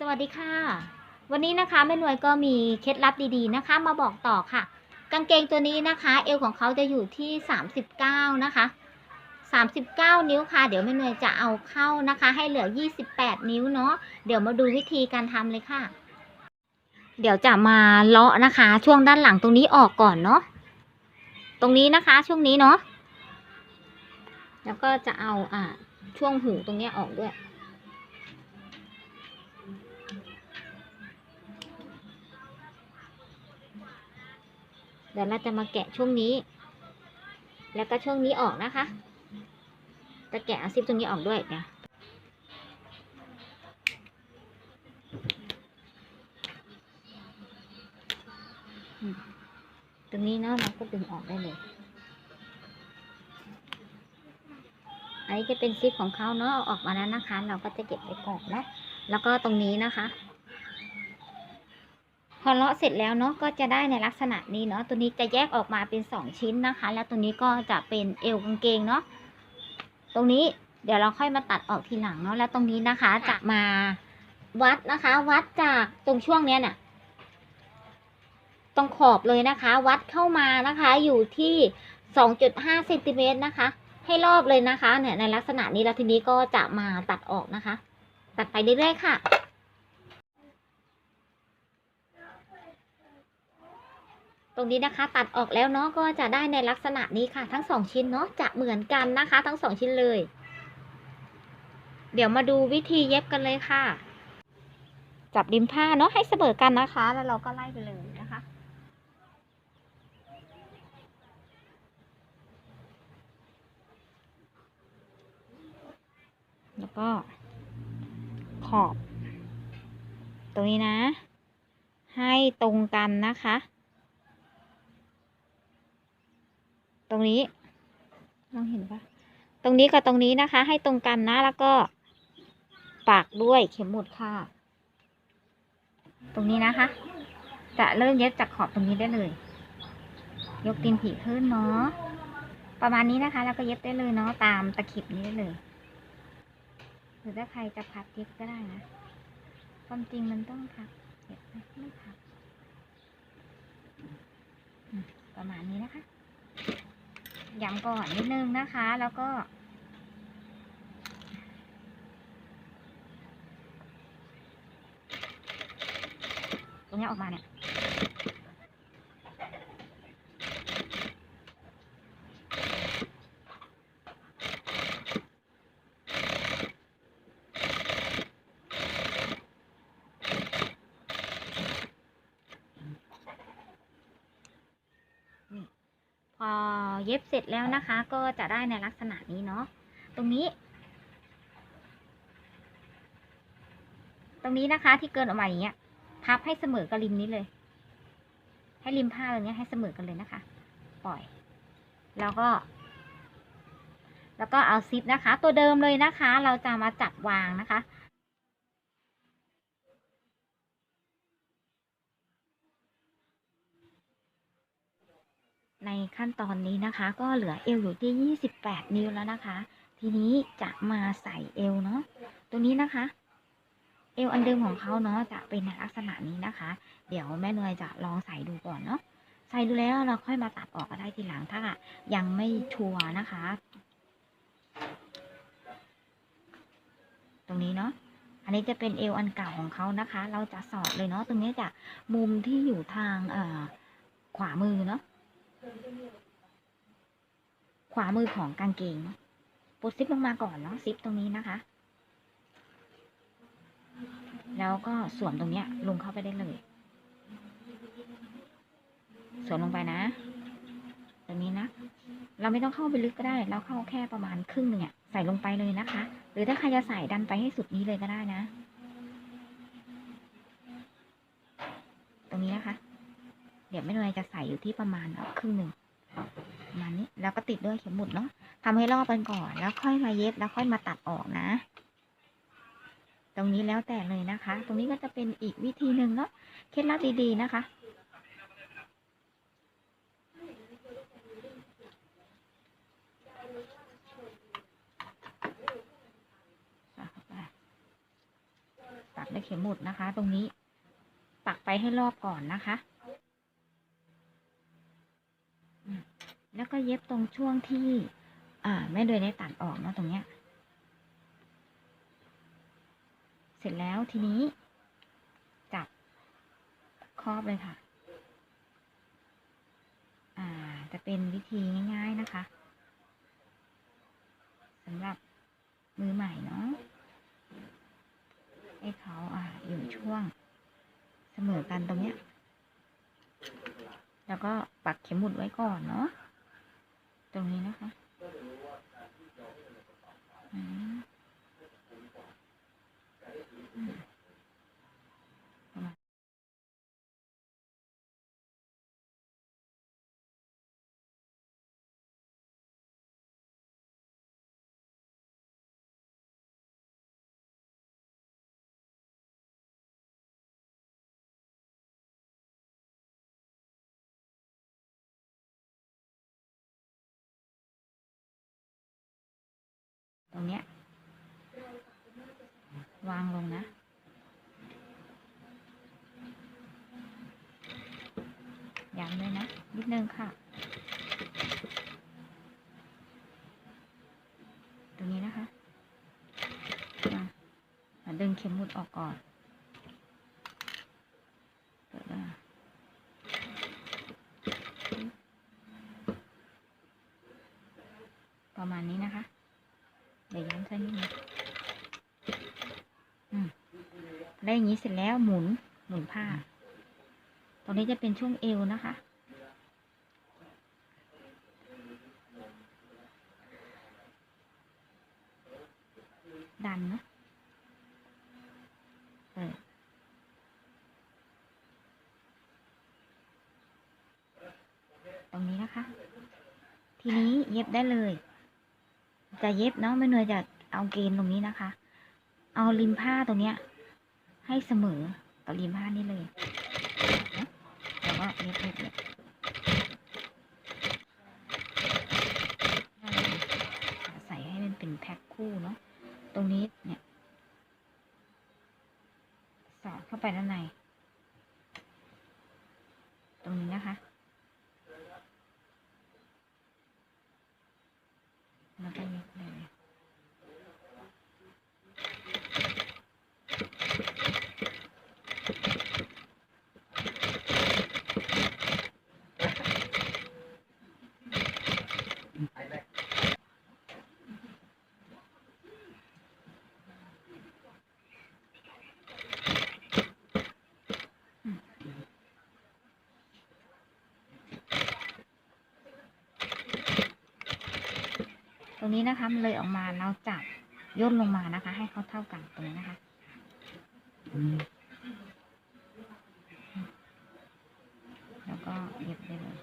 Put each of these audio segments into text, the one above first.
สวัสดีค่ะ วันนี้นะคะแม่หน่วยก็มีเคล็ดลับดีๆนะคะ มาบอกต่อค่ะ กางเกงตัวนี้นะคะ เอวของเขาจะอยู่ที่ 39 นะคะ 39 นิ้วค่ะ เดี๋ยวแม่หน่วยจะเอาเข้านะคะ ให้เหลือ 28 นิ้วเนาะเดี๋ยวมาดูวิธีการทำเลยค่ะ เดี๋ยวจะมาเลาะนะคะ ช่วงด้านหลังตรงนี้ออกก่อนเนาะตรงนี้นะคะช่วงนี้เนาะแล้วก็จะเอาอ่าช่วงหูตรงนี้ออกด้วย เดี๋ยวเราจะมาแกะช่วงนี้ แล้วก็ช่วงนี้ออกนะคะ จะแกะอาซิปตรงนี้ออกด้วยเนี่ยตรงนี้เนาะเราก็ดึงออกได้เลยอันนี้จะเป็นซิปของเขาเนาะเอาออกมาแล้วนะคะ เราก็จะเก็บไว้ก่อนนะแล้วก็ตรงนี้นะคะ พอเลาะเสร็จแล้วเนาะก็จะได้ในลักษณะนี้เนาะตัวนี้จะแยกออกมาเป็นสองชิ้นนะคะ แล้วตัวนี้ก็จะเป็นเอวกางเกงเนาะตรงนี้เดี๋ยวเราค่อยมาตัดออกทีหลังเนาะแล้วตรงนี้นะคะจะมาวัดนะคะ วัดจากตรงช่วงเนี้ยเนี่ยตรงขอบเลยนะคะ วัดเข้ามานะคะ อยู่ที่สองจุดห้าเซนติเมตรนะคะ ให้รอบเลยนะคะ เนี่ยในลักษณะนี้แล้วทีนี้ก็จะมาตัดออกนะคะ ตัดไปเรื่อยๆค่ะ ตรงนี้นะคะตัดออกแล้วเนาะก็จะได้ในลักษณะนี้ค่ะ ทั้งสองชิ้นเนาะจะเหมือนกันนะคะ ทั้งสองชิ้นเลย เดี๋ยวมาดูวิธีเย็บกันเลยค่ะ จับริมผ้าเนาะให้เสมอกันนะคะ แล้วเราก็ไล่ไปเลยนะคะแล้วก็ขอบ ตรงนี้นะ ให้ตรงกันนะคะ ต รงนี้มองเห็นปะตรงนี้กับตรงนี้นะคะ ให้ตรงกันนะแล้วก็ปากด้วยเข็มหมุดค่ะ ตรงนี้นะคะ จะเริ่มเย็บจากขอบตรงนี้ได้เลย ยกตีนผีขึ้นเนาะประมาณนี้นะคะ แล้วก็เย็บได้เลยเนาะตามตะข็บนี้ได้เลย หรือถ้าใครจะพับเย็บก็ได้นะความจริงมันต้องพับเย็บไม่พับประมาณนี้นะคะ ย้ำก่อนนิดนึงนะคะ แล้วก็ตรงนี้ออกมาเนี่ย อเย็บเสร็จแล้วนะคะ ก็จะได้ในลักษณะนี้เนาะตรงนี้ ตรงนี้นะคะที่เกินออกมาอย่างเงี้ยพับให้เสมอกับริมนี้เลย ให้ริมผ้าตรงเนี้ยให้เสมอกันเลยนะคะ ปล่อย แล้วก็ แล้วก็เอาซิปนะคะ ตัวเดิมเลยนะคะ เราจะมาจัดวางนะคะ ในขั้นตอนนี้นะคะ ก็เหลือเอวอยู่ที่ 28 นิ้วแล้วนะคะ ทีนี้จะมาใส่เอวเนาะตัวนี้นะคะ เอวอันเดิมของเขาเนาะจะเป็นในลักษณะนี้นะคะ เดี๋ยวแม่เนยจะลองใส่ดูก่อนเนาะใส่ดูแล้วเราค่อยมาตัดออกก็ได้ทีหลังถ้ายังไม่ชัวร์นะคะ ตรงนี้เนาะอันนี้จะเป็นเอวอันเก่าของเขานะคะ เราจะสอดเลยเนาะตรงนี้จะมุมที่อยู่ทางขวามือเนาะ ขวามือของกางเกงปลดซิปลงมาก่อนเนาะซิปตรงนี้นะคะ แล้วก็สวมตรงเนี้ยลงเข้าไปได้เลย สวมลงไปนะตรงนี้นะ เราไม่ต้องเข้าไปลึกก็ได้ เราเข้าแค่ประมาณครึ่งหนึ่งอะใส่ลงไปเลยนะคะ หรือถ้าใครจะใส่ดันไปให้สุดนี้เลยก็ได้นะ ตรงนี้นะคะ ดี๋ยวแม่เนยจะใส่อยู่ที่ประมาณครึ่งหนึ่งประมาณนี้แล้วก็ติดด้วยเข็มหมุดเนาะทำให้รอบกันก่อนแล้วค่อยมาเย็บแล้วค่อยมาตัดออกนะ ตรงนี้แล้วแต่เลยนะคะ ตรงนี้ก็จะเป็นอีกวิธีหนึ่งเนาะเคล็ดลับดีๆนะคะตัดและเข็มหมุดนะคะ ตรงนี้ปักไปให้รอบก่อนนะคะอืม แล้วก็เย็บตรงช่วงที่ อ่าแม่โดยได้ตัดออกเนาะตรงเนี้ย เสร็จแล้วทีนี้ จับครอบเลยค่ะ อ่า จะเป็นวิธีง่าย ๆนะคะสำหรับมือใหม่เนาะให้เขาอ่าอยู่ช่วงเสมอกันตรงเนี้ย แล้วก็ปักเข็มหมุดไว้ก่อนเนาะ ตรงนี้นะคะ ตรงเนี้ย วางลงนะ ย้ำเลยนะ นิดนึงค่ะ ตรงนี้นะคะ มามาดึงเข็มหมุดออกก่อนเปิดมาประมาณนี้นะคะ เดี๋ยวย้ำสักนิดนึงอืมได้ อย่างนี้เสร็จแล้วหมุนหมุนผ้า ตรงนี้จะเป็นช่วงเอวนะคะ ดันเนาะเออตรงนี้นะคะ ทีนี้เย็บได้เลย จะเย็บเนาะไม่เหนื่อยจะเอาเกณฑ์ตรงนี้นะคะ เอาริมผ้าตรงเนี้ย ให้เสมอต่อริมผ้านี่เลยนะแล้วก็เย็บเย็บเนี่ยใส่ให้มันเป็นแพ็คคู่เนาะ ตรงนี้เนี่ย สอดเข้าไปด้านใน ตรงนี้นะคะ แล้วก็เย็บเลย ต รงนี้นะคะมันเลยออกมาเราจับย่นลงมานะคะ ให้เขาเท่ากันตรงนี้นะคะแล้วก็เย็บได้เลย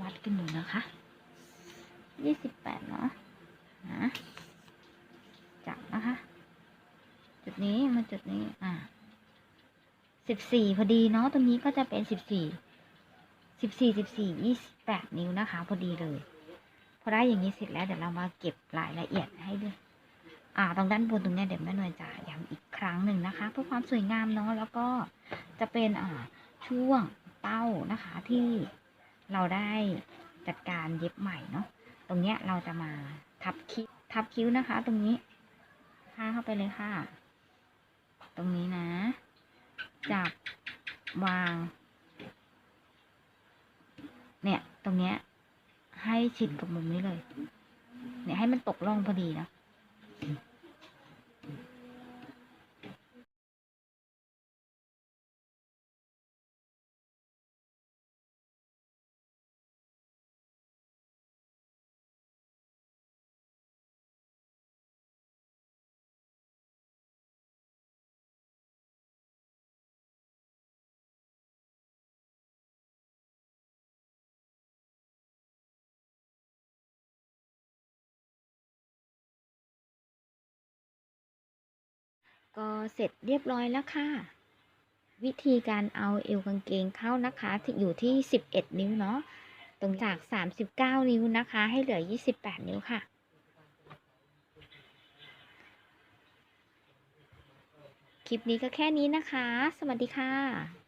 วัดกั นอยู่นะคะยี่สิบแปดเนาะนะจับนะคะ จุดนี้มาจุดนี้ อ่าสิบสี่พอดีเนาะตรงนี้ก็จะเป็นสิบสี่สิบสี่สิบสี่ยี่สิบแปดนิ้วนะคะ พอดีเลย พอได้อย่างนี้เสร็จแล้วเดี๋ยวเรามาเก็บรายละเอียดให้ด้วยอ่าตรงด้านบนตรงนี้เดี๋ยวแม่หน่วยจะย้ำอีกครั้งหนึ่งนะคะ เพื่อความสวยงามเนาะแล้วก็จะเป็นอ่าช่วงเป้านะคะที่เราได้ จัดการเย็บใหม่เนาะตรงเนี้ยเราจะมาทับคิ้วทับคิ้วนะคะ ตรงนี้ผ้าเข้าไปเลยค่ะ ตรงนี้นะ จับวาง เนี่ยตรงเนี้ยให้ชิดกับมุมนี้เลย เนี่ยให้มันตกล่องพอดีนะ ก็เสร็จเรียบร้อยแล้วค่ะ วิธีการเอาเอวกางเกงเข้านะคะที่อยู่ที่ 11 นิ้วเนาะตรงจาก 39 นิ้วนะคะ ให้เหลือ 28 นิ้วค่ะคลิปนี้ก็แค่นี้นะคะ สวัสดีค่ะ